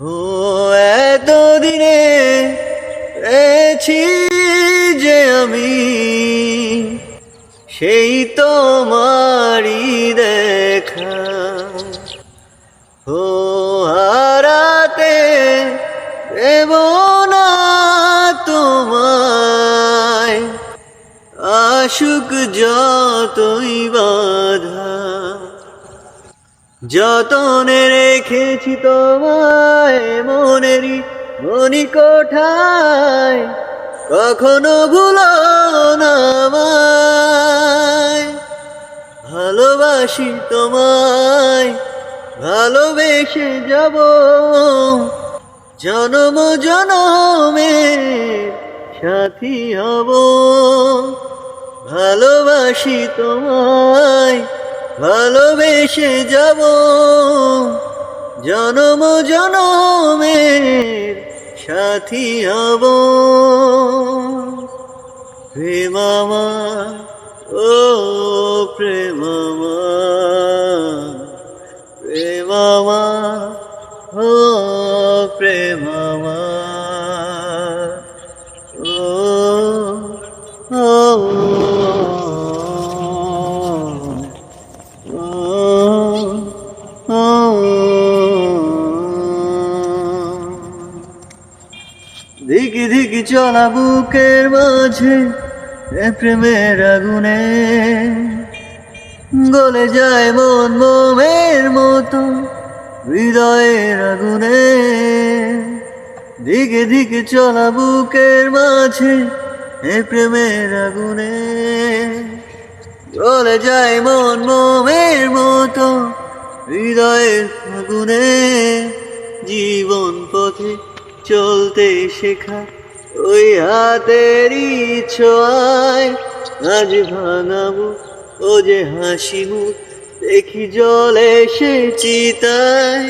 ও, এতদিনে পেয়েছি যে আমি, সেই তোমারই দেখা। ও, হারাতে দেব না তোমায় আশুক যতই বাধা। যতনে রেখেছি তোমায় মনেরই মনি কোঠায় কখনো ভুলো না ভালোবাসি তোমায়, ভালোবেসে যাব। জনম জনমে সাথী হব। ভালোবাসি তোমায় ভালোবেসে যাব জনম জনমের সাথী হব। প্রেমামা ও প্রেমামা প্রেমামা ও প্রেমামা দিকি চলা বুকের মাঝে প্রেমের আগুনে। গলে যায় মন মোমের মতো হৃদয়ের আগুনে। দিকে দিকে চলা বুকের মাঝে এ প্রেমের আগুনে। চলে যায় মন মোমের মতো হৃদয়ের আগুনে। জীবন পথে চলতে শেখা, ওই হাতেরই ছোঁয়ায় আজ ভাঙাবো, ও যে হাসি মুখ দেখি জলে সে চিতায়।